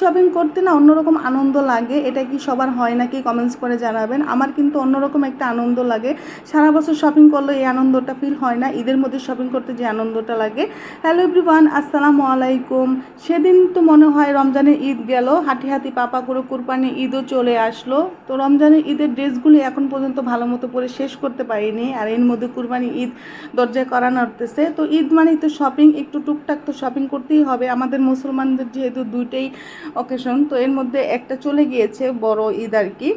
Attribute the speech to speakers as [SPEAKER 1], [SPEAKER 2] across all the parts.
[SPEAKER 1] Shopping করতে না অন্যরকম আনন্দ লাগে, এটা কি সবার হয় নাকি কমেন্টস করে জানাবেন। আমার কিন্তু অন্যরকম একটা আনন্দ লাগে। সারা বছর শপিং করলে এই আনন্দটা ফিল হয় না, ঈদের মধ্যে শপিং করতে যে আনন্দটা লাগে। হ্যালো এভরিওয়ান আসসালামু আলাইকুম। সেদিন তো মনে হয় রমজানের ঈদ গেল, হাঁটি হাঁটি পাপা করে কুরবানি ঈদও চলে আসলো। তো রমজানের ঈদের ড্রেসগুলি এখন পর্যন্ত ভালো মতো পরে শেষ করতে পারিনি, আর এর মধ্যে কুরবানি ঈদ দরজায় করা নড়তেছে। তো ঈদ মানেই তো শপিং একটু টুকটাক তো শপিং করতেই হবে। আমাদের মুসলমানদের যেহেতু দুইটাই অকেশন তো এর মধ্যে একটা চলে গিয়েছে বড় ঈদ আর কি।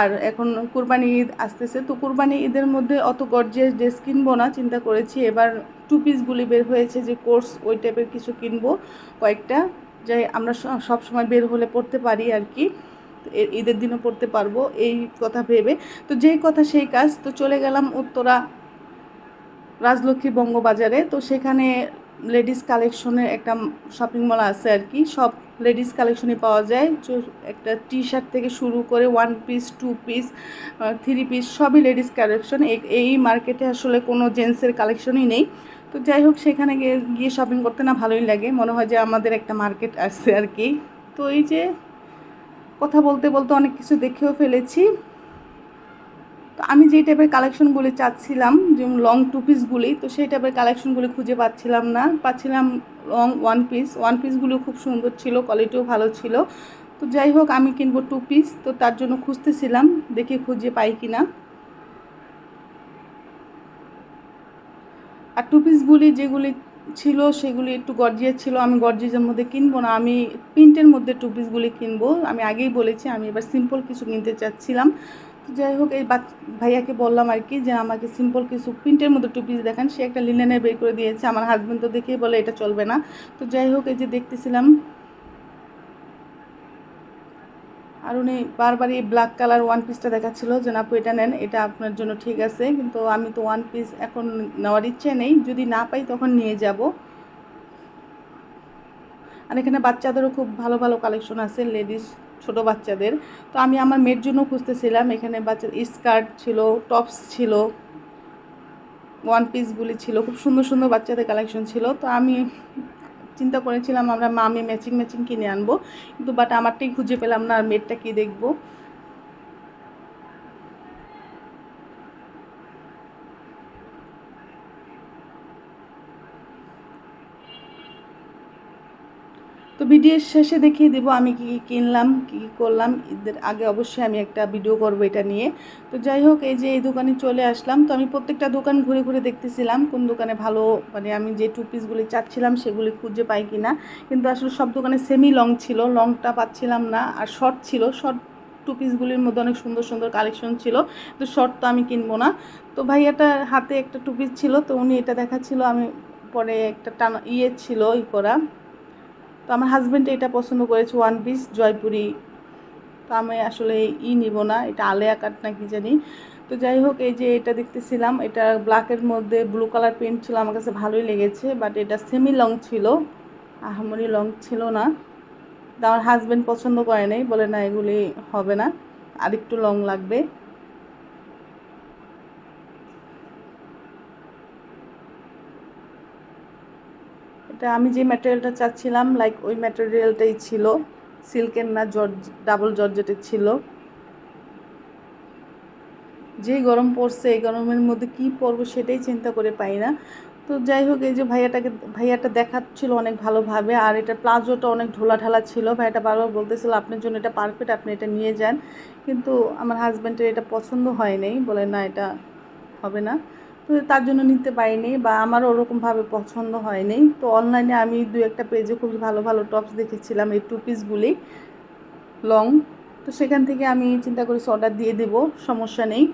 [SPEAKER 1] আর এখন কুরবানি ঈদ আসতেছে, তো কুরবানি ঈদের মধ্যে অত গর্জিয়াস ড্রেস কিনবো না, চিন্তা করেছি এবার টু পিসগুলি বের হয়েছে যে কোর্স ওই টাইপের কিছু কিনবো, কয়েকটা যাই আমরা সব সময় বের হলে পড়তে পারি আর কি। ঈদের দিনও পড়তে পারব, এই কথা ভেবে। তো যেই কথা সেই কাজ, তো চলে গেলাম উত্তরা রাজলক্ষ্মী বঙ্গবাজারে, তো সেখানে লেডিস কালেকশনের একটা শপিং মল আছে আর কি, সব লেডিস কালেকশনে পাওয়া যায়। একটা টি শার্ট থেকে শুরু করে one piece two piece three piece সবই লেডিস কালেকশন। এই মার্কেটে আসলে কোনো জেন্টসের কালেকশনই নেই। তো যাই হোক, সেখানে গিয়ে গিয়ে শপিং করতে না ভালোই লাগে। মনে হয় যে আমাদের একটা মার্কেট আসছে আর কি। তো এই যে, কথা বলতে বলতে অনেক কিছু দেখেও ফেলেছি। তো আমি যেই টাইপের কালেকশনগুলি চাচ্ছিলাম, যেমন লং টু পিসগুলি তো সেই টাইপের কালেকশনগুলি খুঁজে পাচ্ছিলাম না। পাচ্ছিলাম লং ওয়ান পিস ওয়ান পিসগুলো খুব সুন্দর ছিল কোয়ালিটিও ভালো ছিল। তো যাই হোক, আমি কিনবো টু পিস তো তার জন্য খুঁজতেছিলাম, দেখি খুঁজে পাই কি না আর টু পিসগুলি যেগুলি ছিল, সেগুলি একটু গর্জিয়াস ছিল, আমি গর্জিয়াসের মধ্যে কিনবো না। আমি প্রিন্টের মধ্যে টু পিসগুলি কিনবো। আমি আগেই বলেছি, আমি এবার সিম্পল কিছু কিনতে চাচ্ছিলাম। যাই হোক, এই ভাইয়াকে বললাম আর কি যে আমাকে সিম্পল কিছু প্রিন্টের মধ্যে টু পিস দেখান। সে একটা লিনেনের বের করে দিয়েছে। আমার হাজব্যান্ড তো দেখেই বলে এটা চলবে না। তো যাই হোক, এই যে দেখতেছিলাম, আর উনি বারবার এই ব্ল্যাক কালার ওয়ান পিসটা দেখাচ্ছিল। যে না এটা নেন, এটা আপনার জন্য ঠিক আছে। কিন্তু আমি তো ওয়ান পিস এখন নেওয়ার ইচ্ছে নেই। যদি না পাই তখন নিয়ে যাব। আর এখানে বাচ্চাদেরও খুব ভালো ভালো কালেকশন আছে। লেডিস ছোট বাচ্চাদের। তো আমি আমার মেয়ের জন্য খুঁজতেছিলাম। এখানে বাচ্চা স্কার্ট ছিল, টপস ছিল, ওয়ান পিসগুলি ছিল, খুব সুন্দর সুন্দর বাচ্চাদের কালেকশন ছিল। তো আমি চিন্তা করেছিলাম আমরা মামি ম্যাচিং ম্যাচিং কিনে আনব। কিন্তু বাট আমারটাই খুঁজে পেলাম না আর মেয়েরটা কী দেখব। তো ভিডিওর শেষে দেখিয়ে দেবো আমি কী কী কিনলাম, কী কী করলাম। ঈদের আগে অবশ্যই আমি একটা ভিডিও করব এটা নিয়ে। তো যাই হোক, এই যে এই দোকানে চলে আসলাম। তো আমি প্রত্যেকটা দোকান ঘুরে ঘুরে দেখতেছিলাম কোন দোকানে ভালো মানে আমি যে টু পিসগুলি চাচ্ছিলাম সেগুলি খুঁজে পাই কি না কিন্তু আসলে সব দোকানে সেমি লং ছিল লংটা পাচ্ছিলাম না। আর শর্ট ছিল শর্ট টু পিসগুলির মধ্যে অনেক সুন্দর সুন্দর কালেকশন ছিল। তো শর্ট তো আমি কিনবো না। তো ভাইয়াটা হাতে একটা টু পিস ছিল, তো উনি এটা দেখাচ্ছিল। আমি পরে একটা টানা ইয়ে ছিল ই করা। তো আমার হাজব্যান্ড এটা পছন্দ করেছে ওয়ান পিস জয়পুরি। তো আমি আসলে ই নিব না, এটা আলেয়া কাট না কি জানি। তো যাই হোক, এই যে এটা দেখতেছিলাম, এটা ব্ল্যাকের মধ্যে ব্লু কালার প্রিন্ট ছিল, আমার কাছে ভালোই লেগেছে বাট এটা সেমি লং ছিল। আহামরি লং ছিল না। তো আমার হাজব্যান্ড পছন্দ করে নাই, বলে না এগুলি হবে না আর একটু লং লাগবে। এটা আমি যে ম্যাটেরিয়ালটা চাচ্ছিলাম লাইক ওই ম্যাটেরিয়ালটাই ছিল। সিল্কের না জর্জ ডাবল জর্জেটের ছিল। যেই গরম পড়ছে, এই গরমের মধ্যে কি পরবো সেটাই চিন্তা করে পাই না। তো যাই হোক, এই যে ভাইয়াটাকে, ভাইয়াটা দেখাচ্ছিল অনেক ভালোভাবে, আর এটা প্লাজোটা অনেক ঢোলা ঢালা ছিল। ভাইয়াটা বারবার বলতেছিল, আপনার জন্য এটা পারফেক্ট আপনি এটা নিয়ে যান। কিন্তু আমার হাজব্যান্ডের এটা পছন্দ হয় নাই, বলে, না, এটা হবে না। তার জন্য নিতে পারিনি বা আমারও ওরকমভাবে পছন্দ হয়নি। তো অনলাইনে আমি দু একটা পেজে খুব ভালো ভালো টপস দেখেছিলাম এই টু পিসগুলি লং তো সেখান থেকে আমি চিন্তা করেছি অর্ডার দিয়ে দেব, সমস্যা নেই।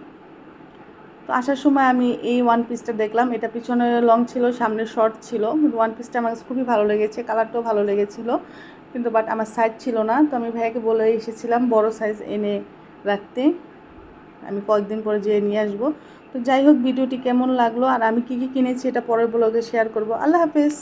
[SPEAKER 1] তো আসার সময় আমি এই ওয়ান পিসটা দেখলাম। এটা পিছনে লং ছিল, সামনে শর্ট ছিল। কিন্তু ওয়ান পিসটা আমার খুবই ভালো লেগেছে কালারটাও ভালো লেগেছিলো। কিন্তু বাট আমার সাইজ ছিল না। তো আমি ভাইয়াকে বলে এসেছিলাম বড় সাইজ এনে রাখতে। আমি কয়েকদিন পরে যেয়ে নিয়ে আসব। তো যাই হোক, ভিডিওটি কেমন লাগল আর আমি কি কি কিনেছি এটা পরের ব্লগে শেয়ার করব। আল্লাহ হাফেজ।